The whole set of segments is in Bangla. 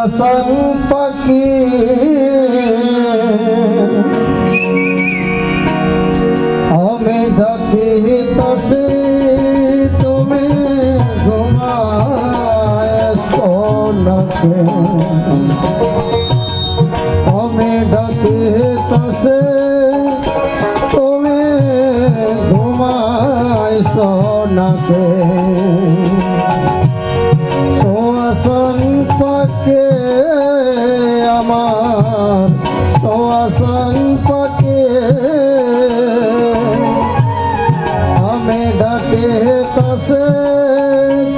passa no pai.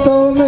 তুমি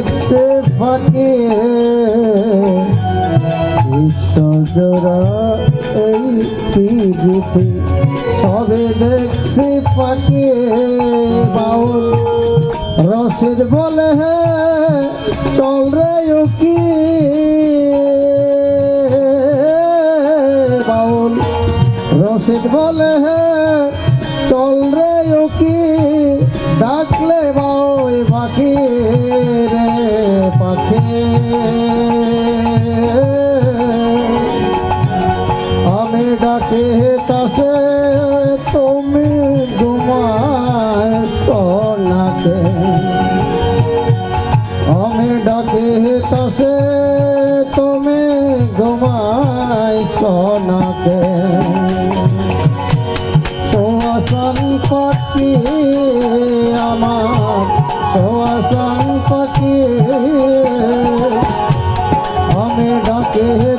দেখছে ফাঁকে বিশ্বজোড়া এই পৃথিবীতে সবে দেখছি ফাঁকে বাউল। রশিদ বলে হে, চল রে উকি। বাউল। রশিদ বলে হে সোনাকে। সোয়াসান পাখি আমার পাখি আমি ডাকে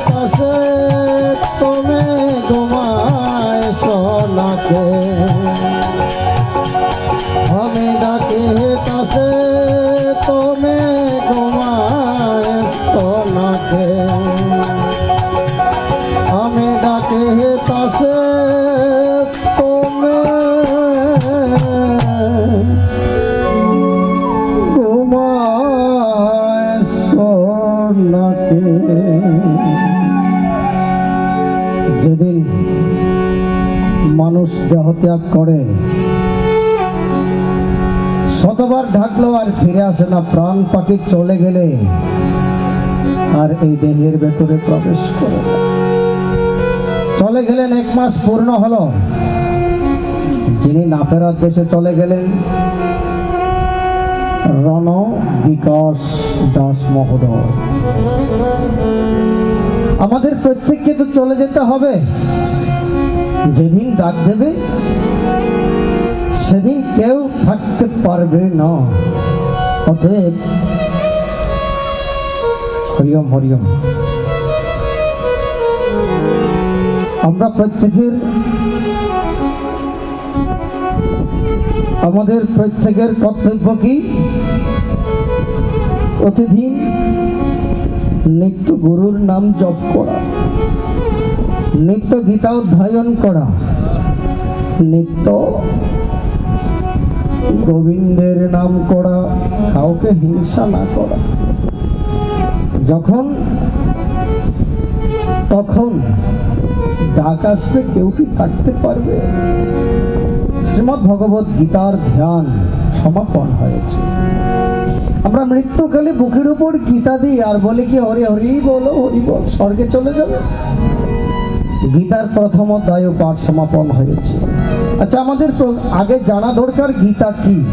দেহত্যাগ করে। শতবার ঢাকলেও আর ফিরে আসে না, প্রাণ পাখি চলে গেলে আর এই দেহের ভেতরে প্রবেশ করে চলে গেলেন এক মাস পূর্ণ হলো। যিনি না ফেরার দেশে চলে গেলেন রণ বিকাশ দাস মহোদয়। আমাদের প্রত্যেককে তো চলে যেতে হবে। যেদিন ডাক দেবে সেদিন কেউ থাকতে পারবে না। অতএব হরিয়ম হরিয়ম আমরা প্রত্যেকের, আমাদের প্রত্যেকের কর্তব্য কি? প্রতিদিন নিত্য গুরুর নাম জপ করা, নিত্য গীতা অধ্যয়ন করা। নিত্য গোবিন্দের নাম করা, কাউকে হিংসা না করা। যখন, তখন ডাক আসবে কেউ কি থাকতে পারবে? শ্রীমৎ ভগবত গীতার ধ্যান সমাপন হয়েছে। আমরা মৃত্যুকালে বুকের উপর গীতা দিই আর বলি কি, হরি হরি বলো, হরি বল। স্বর্গে চলে যাবে। গীতার প্রথম অধ্যায় পাঠ সমাপন হয়েছে। আচ্ছা আমাদের আগে জানা দরকার গীতা কি?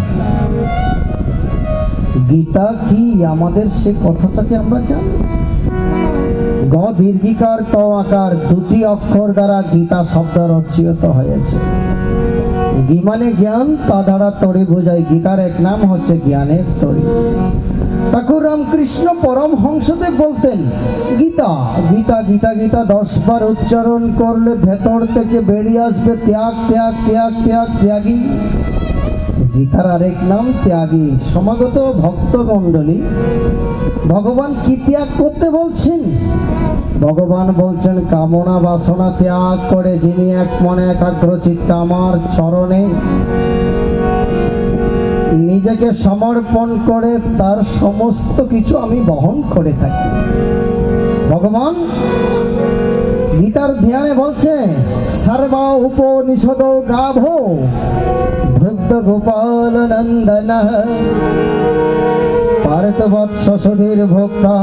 গীতা কি? আমাদের সে কথাটাকে আমরা জানি? গ দীর্ঘিকার ত আকার দুটি অক্ষর দ্বারা গীতা শব্দ রচিত হয়েছে। গি মানে জ্ঞান, তা দ্বারা তরি বোঝায় গীতার এক নাম হচ্ছে জ্ঞানের তরি ঠাকুর রামকৃষ্ণ পরম হংসদেব বলতেন, গীতা গীতা গীতা গীতা, দশ বার উচ্চারণ করলে ভেতর থেকে বেরিয়ে আসবে ত্যাগ ত্যাগ ত্যাগ ত্যাগ, ত্যাগী। গীতার আরেক নাম, ত্যাগী। সমাগত ভক্ত মণ্ডলী ভগবান কি ত্যাগ করতে বলছেন? ভগবান বলছেন, কামনা বাসনা ত্যাগ করে যিনি এক মনে একাগ্র চিত্ত আমার চরণে নিজেকে সমর্পণ করে তার সমস্ত কিছু আমি বহন করে থাকি। ভগবান গীতার ধ্যানে বলছে, সর্বা উপনিষদ গাভ ভুগ্ধ গোপাল নন্দন পারত বৎস সুধীর ভোক্তা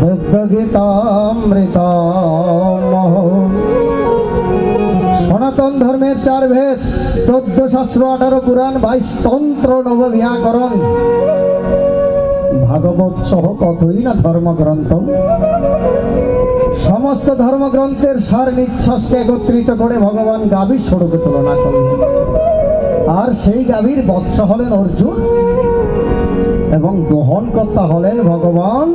ভুগ্ধ গীতামৃত সনাতন ধর্মের চার ভেদ, চোদ্দ শাস্ত্র, আঠারো পুরাণ, বাইশ তন্ত্র, নব ব্যাকরণ। ভাগবত সহ কতই না ধর্মগ্রন্থ? সমস্ত ধর্মগ্রন্থের সার নিঃশ্বাসকে একত্রিত করে ভগবান গাভীর স্বরূপে তুলনা করলেন। আর সেই গাভীর বৎস হলেন অর্জুন এবং দহনকর্তা হলেন ভগবান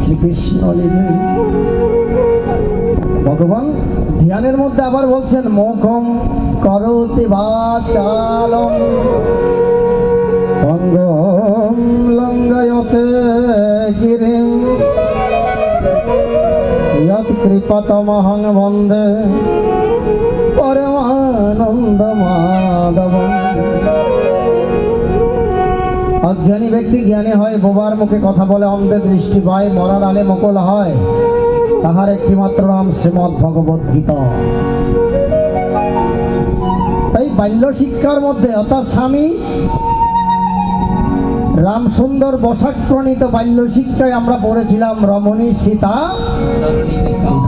শ্রীকৃষ্ণ। ভগবান ধ্যানের মধ্যে আবার বলছেন, মুখম করতি বা চালম অঙ্গম লঙ্গয়তে গিরিম যত কৃপতমহং বন্দে পরমানন্দ মাধব অজ্ঞানী ব্যক্তি জ্ঞানী হয়, বোবার মুখে কথা বলে, অন্ধের দৃষ্টি পায়, মরার আলে মোকল হয়। তাহার একটি মাত্র নাম শ্রীমৎ ভগবত গীতা। তাই বাল্য শিক্ষার মধ্যে অর্থাৎ স্বামী রামসুন্দর বসাক প্রণীত বাল্য শিক্ষায় আমরা পড়েছিলাম রমণী সীতা,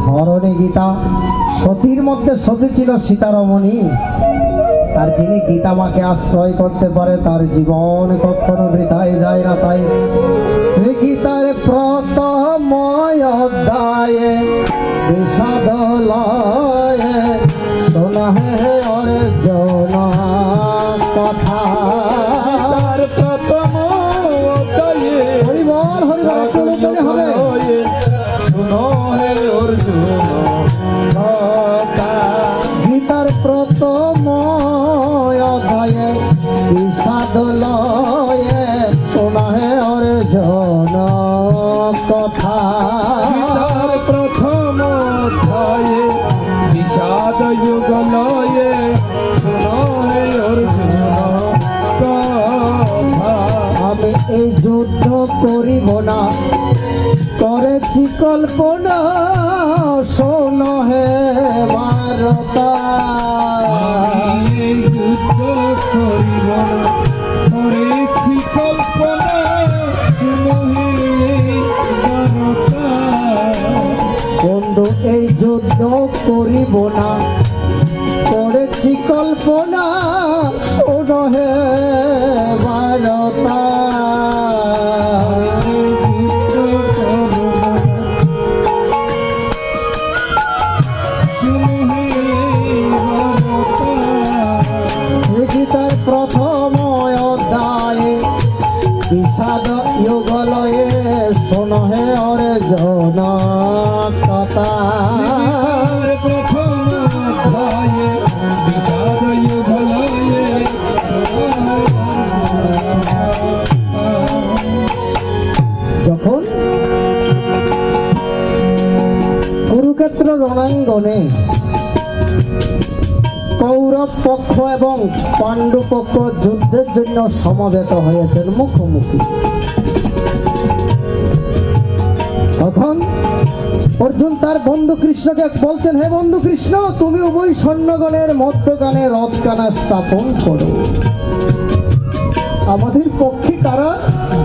ধরণী গীতা। সতীর মধ্যে সতী ছিল সীতা রমণী। আর যিনি গীতা মাকে আশ্রয় করতে পারে, তার জীবন কখনো বৃথায় যায় না তাই অধ্যায়ে বিষাদ লয়ে শোনা হে শোন হে ভারতা। এই যুদ্ধ করিব করেছি কল্পনা। শুনো বন্ধু এই যুদ্ধ করিব না। রণাঙ্গনে। কৌরব পক্ষ এবং পাণ্ডু পক্ষ যুদ্ধের জন্য সমবেত হয়েছেন মুখোমুখি। তখন অর্জুন তার বন্ধু কৃষ্ণকে বলছেন হে বন্ধু কৃষ্ণ, তুমি উভয় সৈন্যগণের মধ্যগানে রথকানা স্থাপন করো। আমাদের পক্ষে কারা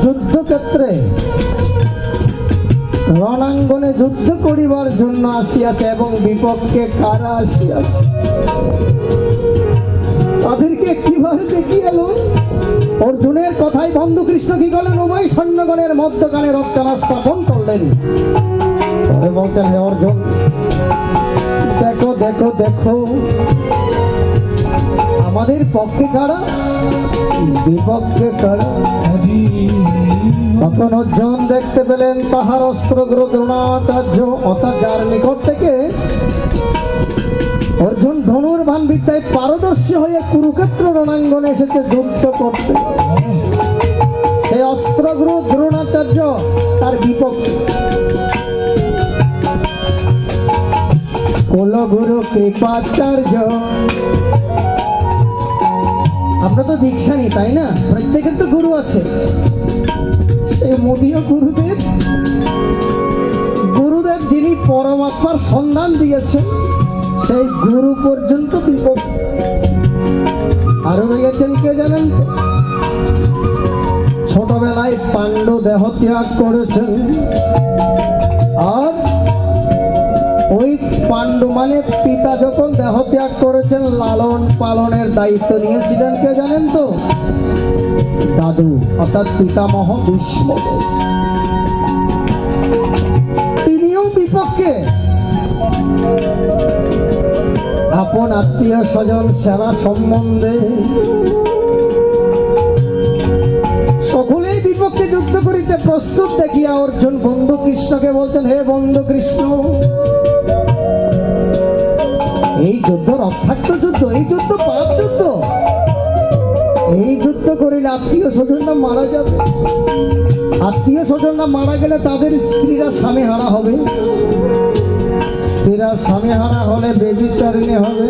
যুদ্ধক্ষেত্রে রণাঙ্গনে যুদ্ধ করিবার জন্য আসিয়াছে এবং বিপক্ষে কারা আসিয়াছে? তাদেরকে কীভাবে দেখিয়ে এলো? অর্জুনের কথাই বন্ধু কৃষ্ণ কি করলেন উভয় সৈন্যগণের মধ্যখানে রক্তানা স্থাপন করলেন। অর্জুন, দেখো দেখো দেখো। আমাদের পক্ষে কারা বিপক্ষে তখন অর্জুন দেখতে পেলেন তাহার অস্ত্রগুলো দ্রোণাচার্য অর্থাৎ যার নিকট থেকে অর্জুন ধনুর্বান বিদ্যায় পারদর্শী হয়ে কুরুক্ষেত্র রণাঙ্গনে এসেছে যুদ্ধ করতে। সেই অস্ত্রগুরু দ্রোণাচার্য তার বিপক্ষে। কুলগুরু কৃপাচার্য আমরা তো দীক্ষা নিই তাই না? প্রত্যেকের তো গুরু আছে। সেই মোদীয় গুরুদেব। গুরুদেব যিনি পরমাত্মার সন্ধান দিয়েছেন, সেই গুরু পর্যন্ত বিপদ। আরও রয়েছেন কে জানেন ছোটবেলায় পাণ্ডু দেহ ত্যাগ করেছেন। আর ওই পাণ্ডু মানে পিতা যখন দেহ ত্যাগ করেছেন, লালন পালনের দায়িত্ব নিয়েছিলেন কে জানেন তো? দাদু, অর্থাৎ পিতামহ ভীষ্মদেব তিনিও বিপক্ষে। আপন আত্মীয় স্বজন সেবা সম্বন্ধে। সকলেই বিপক্ষে যুদ্ধ করিতে প্রস্তুত, দেখিয়া অর্জুন বন্ধু কৃষ্ণকে বলতেন হে বন্ধু কৃষ্ণ যুদ্ধ, রক্তাক্ত যুদ্ধ, এই যুদ্ধ পাপ যুদ্ধ। এই যুদ্ধ করিলে আত্মীয় স্বজনরা মারা যাবে। আত্মীয় স্বজনরা মারা গেলে তাদের স্ত্রীরা স্বামী হারা হবে। স্ত্রীরা স্বামী হারা হলে বেবিচারিণী হবে।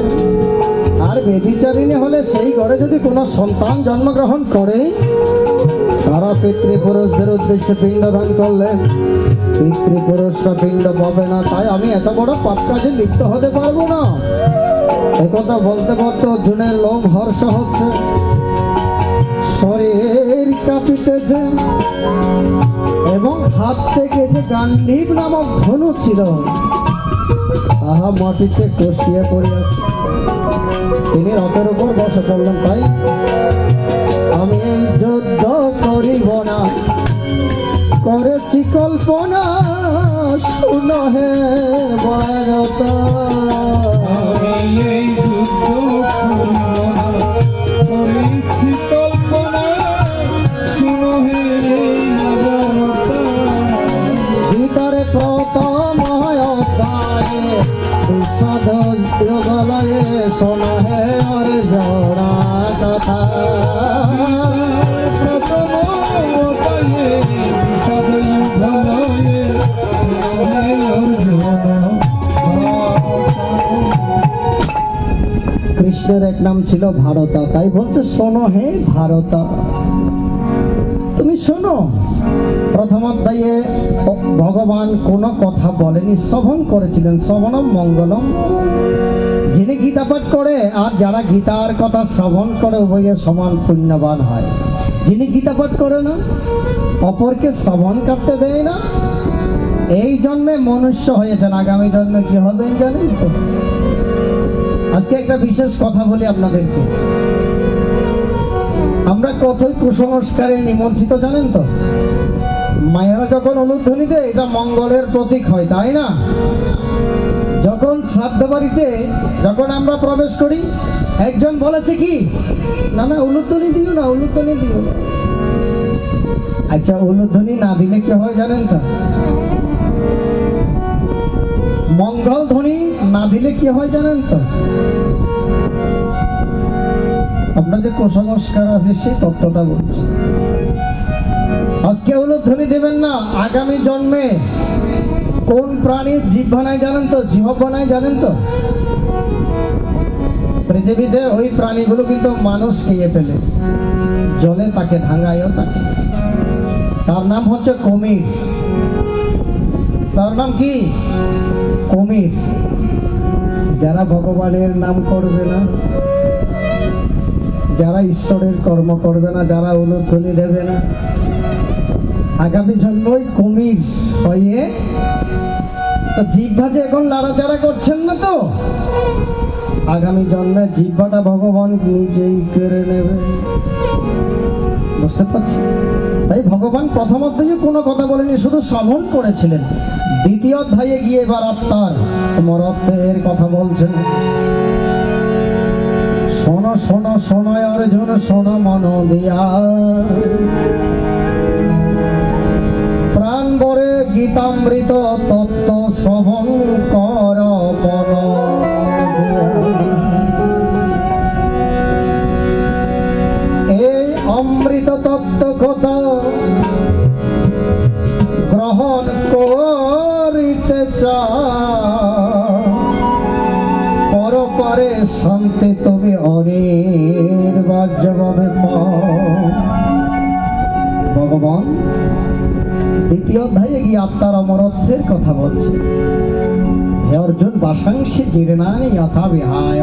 আর বেবিচারিণী হলে সেই ঘরে যদি কোনো সন্তান জন্মগ্রহণ করে, তারা পিতৃপুরুষদের উদ্দেশ্যে পিণ্ডদান করলেন পিতৃপুরুষরা পিণ্ড পাবে না, তাই আমি এত বড় পাপ কাজে লিপ্ত হতে পারব না। একথা বলতে বলতে অর্জুনের লোভ হর্ষ হচ্ছে। শরীর কাঁপিতেছে এবং হাত থেকে যে গান্ডীব নামক ধনু ছিল, তাহা মাটিতে কষিয়ে পড়িয়াছে। তিনি রথের উপর বসে পড়লেন, তাই কৃষ্ণের এক নাম ছিল ভারতা। তাই বলছে, শোনো হে ভারতা। তুমি শোনো, প্রথম অধ্যায়ে ভগবান কোনো কথা বলেনি, শ্রবণ করেছিলেন, শ্রবণম মঙ্গলম। যিনি গীতা পাঠ করে, আর যারা গীতার কথা শ্রবণ করে, উভয়ে সমান পুণ্যবান হয়। যিনি গীতা পাঠ করে না, অপরকে শ্রবণ করতে দেয় না। এই জন্মে মনুষ্য হয়েছেন। আগামী জন্মে কি হবেন জানেন তো? আজকে একটা বিশেষ কথা বলি আপনাদেরকে। আমরা কতই কুসংস্কারে নিমজ্জিত, জানেন তো? মায়েরা যখন অনুধ্বনি দেয় এটা মঙ্গলের প্রতীক হয়, তাই না? যখন শ্রাদ্ধ বাড়িতে, যখন আমরা প্রবেশ করি, একজন বলেছে কি, না না উলুধ্বনি দিও না উলুধ্বনি দিও না। আচ্ছা উলুধ্বনি না দিলে কি হয়, জানেন তো? মঙ্গল ধ্বনি দিলে কি হয় জানেন তো? আপনার যে কুসংস্কার আছে, সেই তত্ত্বটা বলছি। আজকে হলো ধ্বনি দেবেন না, আগামী জন্মে কোন প্রাণীর জীব বানায় জানেন তো? জীব বানায় জানেন তো? পৃথিবীতে ওই প্রাণীগুলো কিন্তু মানুষ খেয়ে ফেলে। জলে তাকে ভাঙায়ও তাকে। তার নাম হচ্ছে কুমির। তার নাম কি? কুমির। যারা ভগবানের নাম করবে না, যারা ঈশ্বরের কর্ম করবে না, যারা উলুধ্বনি দেবে না, আগামী জন্মই কুমির হয়ে, তো জিহ্বা যে এখন নাড়াচাড়া করছেন না তো? আগামী জন্মে জিহ্বাটা ভগবান নিজেই কেড়ে নেবে। বুঝতে পারছি তাই ভগবান প্রথম অধ্যায়ে কোনো কথা বলেনি, শুধু শ্রবণ করেছিলেন। দ্বিতীয় অধ্যায়ে গিয়ে এবার আত্মার মরত্বের কথা বলছেন। শোনো শোনো শোনো অর্জুন, শোনো, মন দিয়া। প্রাণ বরে গীতামৃত তত্ত্ব শ্রবণ কর। কথা গ্রহণ করিতে পরপরে শান্তি তুমি অনির্বার্যভাবে ভগবান, দ্বিতীয় অধ্যায়ে গিয়ে আত্মার অমরত্বের কথা বলছে। হে অর্জুন বাসাংশী জীর্ণানি যথা বিহায়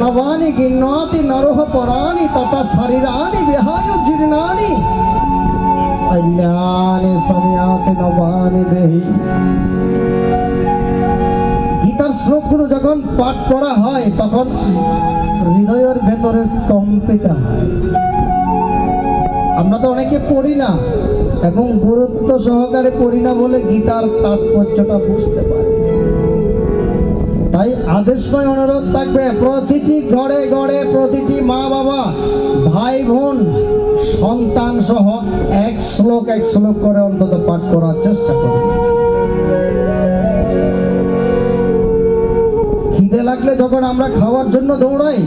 নবানি গিন্নাতি নরহ পরানি তথা শরীরানি বিহায় জীর্ণানি কল্যাণে সময়াতে নবানি দেহি। গীতার শ্লোকগুলো যখন পাঠ করা হয়, তখন হৃদয়ের ভেতরে কম্পিত হয়। আমরা তো অনেকে পড়ি না, এবং গুরুত্ব সহকারে পড়ি না বলে গীতার তাৎপর্যটা বুঝতে পারি। তাই আদেশ নয় অনুরোধ থাকবে। প্রতিটি ঘরে ঘরে প্রতিটি মা বাবা ভাই বোন সন্তান সহ এক শ্লোক এক শ্লোক করে অন্তত পাঠ করার চেষ্টা করবে খিদে লাগলে যখন আমরা খাওয়ার জন্য দৌড়াই,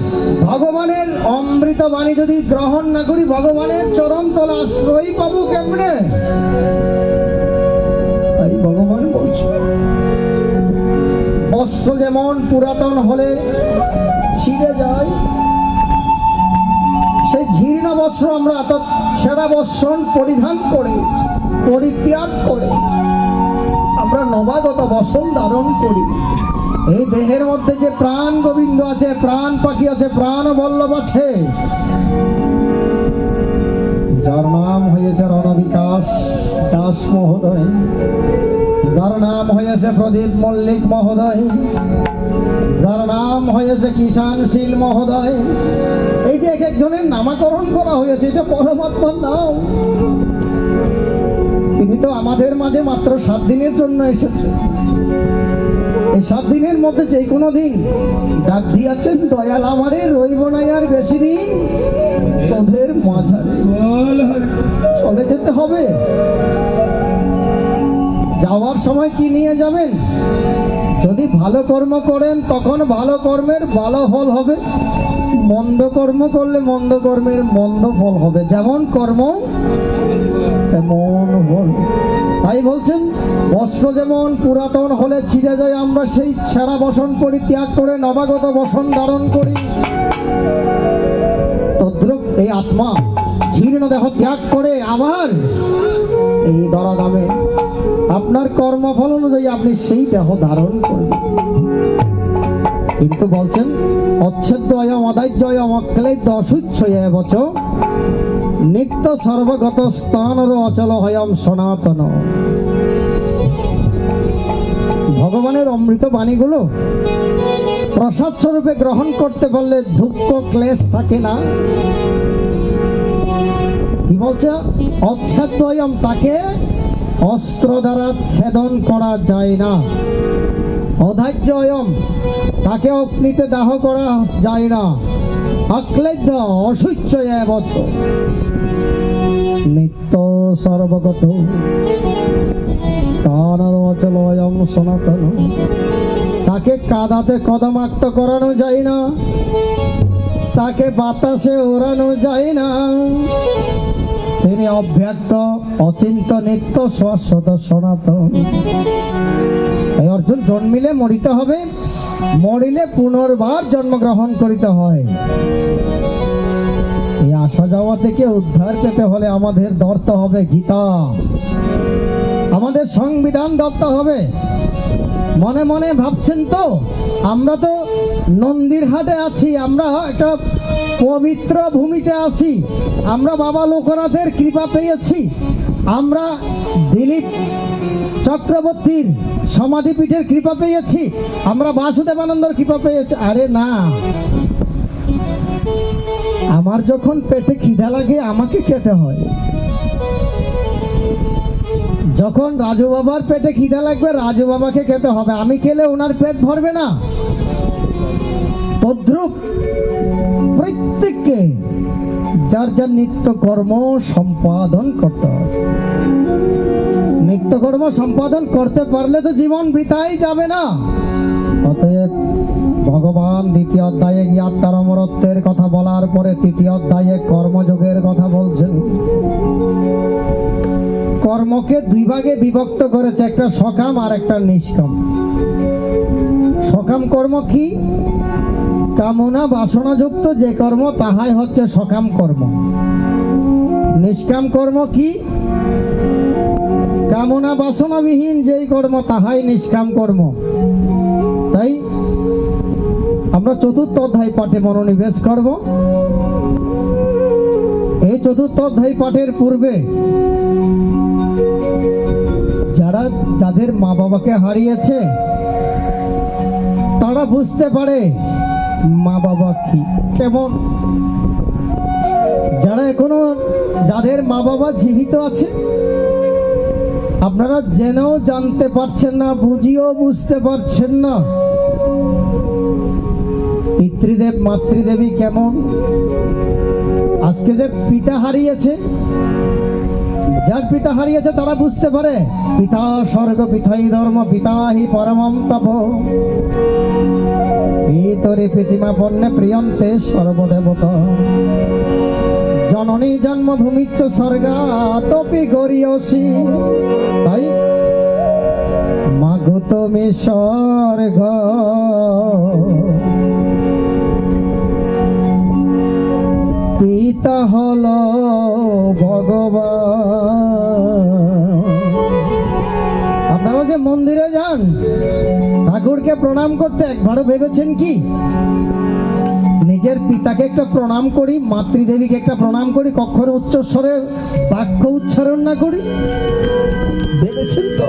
ভগবানের অমৃত বাণী যদি গ্রহণ না করি, ভগবানের চরম তলা আশ্রয় পাবো কেমনে? তাই ভগবান বলছে। বস্ত্র যেমন পুরাতন হলে ছিঁড়ে যায়, সেই জীর্ণ বস্ত্র আমরা এত ছেঁড়া বস্ত্র পরিধান করে, পরিত্যাগ করে, আমরা নবাগত বসন ধারণ করি। এই দেহের মধ্যে যে প্রাণ গোবিন্দ আছে, প্রাণ পাখি আছে, প্রাণ বল্লভ আছে, যার নাম হয়েছে রণবিকাশ দাস মহোদয়। যার নাম হয়েছে প্রদীপ মল্লিক মহোদয়, যার নাম হয়েছে কিষানশীল মহোদয়। এই যে এক একজনের নামাকরণ করা হয়েছে, এটা পরমাত্মার নাম। তিনি তো আমাদের মাঝে মাত্র সাত দিনের জন্য এসেছে এই সাত দিনের মধ্যে যে কোনো দিন ডাক দিয়েছেন, দয়াল আমারে, রইব না আর বেশি দিন তোদের মাঝারে। চলে যেতে হবে। যাওয়ার সময় কি নিয়ে যাবেন? যদি ভালো কর্ম করেন, তখন ভালো কর্মের ভালো ফল হবে। মন্দ কর্ম করলে মন্দ কর্মের মন্দ ফল হবে। যেমন কর্ম, তেমন ফল। তাই বলছেন, বস্ত্র যেমন পুরাতন হলে ছিঁড়ে যায়, আমরা সেই ছেঁড়া বসন পরিত্যাগ করে নবাগত বসন ধারণ করি। তদ্রুপ এই আত্মা, জীর্ণ দেহ ত্যাগ করে আবার এই দরাদামে আপনার কর্মফল অনুযায়ী আপনি সেই দেহ ধারণ করবেন। কিন্তু বলছেন, অচ্ছেদ্য অয়ম অদাহ্যয়ম অক্লেদ্য নিত্য সর্বগত স্থানর অচল হয়ম সনাতন। ভগবানের অমৃত বাণীগুলো প্রসাদ স্বরূপে গ্রহণ করতে পারলে দুঃখ, ক্লেশ থাকে না। কি বলছে? অচ্ছেদ্যয়ম তাকে অস্ত্র দ্বারা ছেদন করা যায় না। অধার্য অয়ম তাকে অগ্নিতে দাহ করা যায় না। অক্লেদ্য অসুচ্ছ বছর নিত্য সর্বগত স্থানর অচলয়ম সনাতন। তাকে কাদাতে কদমাক্ত করানো যায় না। তাকে বাতাসে ওড়ানো যায় না। তিনি অব্যক্ত, অচিন্ত নিত্য শাশ্বত সনাতন। এই অর্জুন জন্মিলে মরিতে হবে, মরিলে পুনর্বার জন্মগ্রহণ করিতে হয়। এই আসা যাওয়া থেকে উদ্ধার পেতে হলে আমাদের ধরতে হবে গীতা। আমাদের সংবিধান ধরতে হবে। মনে মনে ভাবছেন তো, আমরা তো নন্দীর হাটে আছি, আমরা একটা পবিত্র ভূমিতে আছি। আমরা বাবা লোকনাথের কৃপা পেয়েছি। আমরা দিলীপ চক্রবর্তীর সমাধিপীঠের কৃপা পেয়েছি। আমরা বাসুদেবানন্দর কৃপা পেয়েছি। আরে না। আমার যখন পেটে খিদা লাগে, আমাকে খেতে হয়। যখন রাজু বাবার পেটে খিদা লাগবে, রাজু বাবাকে খেতে হবে। আমি খেলে ওনার পেট ভরবে না। প্রত্যেককে যার যার নিত্য কর্ম সম্পাদন করতে হবে। নিত্যকর্ম সম্পাদন করতে পারলে তো জীবন বৃথাই যাবে না। অতএব ভগবান দ্বিতীয় অধ্যায়ে আত্মার অমরত্বের কথা বলার পরে তৃতীয় অধ্যায়ে কর্মযোগের কথা বলছেন। কর্মকে দুই ভাগে বিভক্ত করেছে, একটা সকাম আর একটা নিষ্কাম। সকাম কর্ম কি? কামনা বাসনাযুক্ত যে কর্ম, তাহাই হচ্ছে সকাম কর্ম। নিষ্কাম কর্ম কি? কামনা বাসনাবিহীন যেই কর্ম, তাহাই নিষ্কাম কর্ম। তাই আমরা চতুর্থ অধ্যায় পাঠে মনোনিবেশ করব। এই চতুর্থ অধ্যায় পাঠের পূর্বে যারা, যাদের মা বাবাকে হারিয়েছে, তারা বুঝতে পারে মা বাবা কি? কেমন? যারা এখনও যাদের মা বাবা জীবিত আছে, আপনারা জেনেও জানতে পারছেন না, বুঝিও বুঝতে পারছেন না। পিতৃদেব, মাতৃদেবী কেমন? আজকে যে পিতা হারিয়েছে যার পিতা হারিয়েছে তারা বুঝতে পারে, পিতা স্বর্গ, পিতাই ধর্ম পিতা হি পরমম তপ। পিতরে প্রীতিমা পণ্যে প্রিয়ন্তে সর্বদেবতা। জননী জন্মভূমিচ্ছ স্বর্গা তপি গরিয়সী। তাই মা তুমি স্বর্গ। পিতা হলো মন্দিরে যান। ঠাকুরকে প্রণাম করতে একবারও ভেবেছেন কি? নিজের পিতাকে একটা প্রণাম করি, মাতৃদেবীকে একটা প্রণাম করি কখনো উচ্চস্বরে বাক্য উচ্চারণ না করি? ভেবেছেন তো?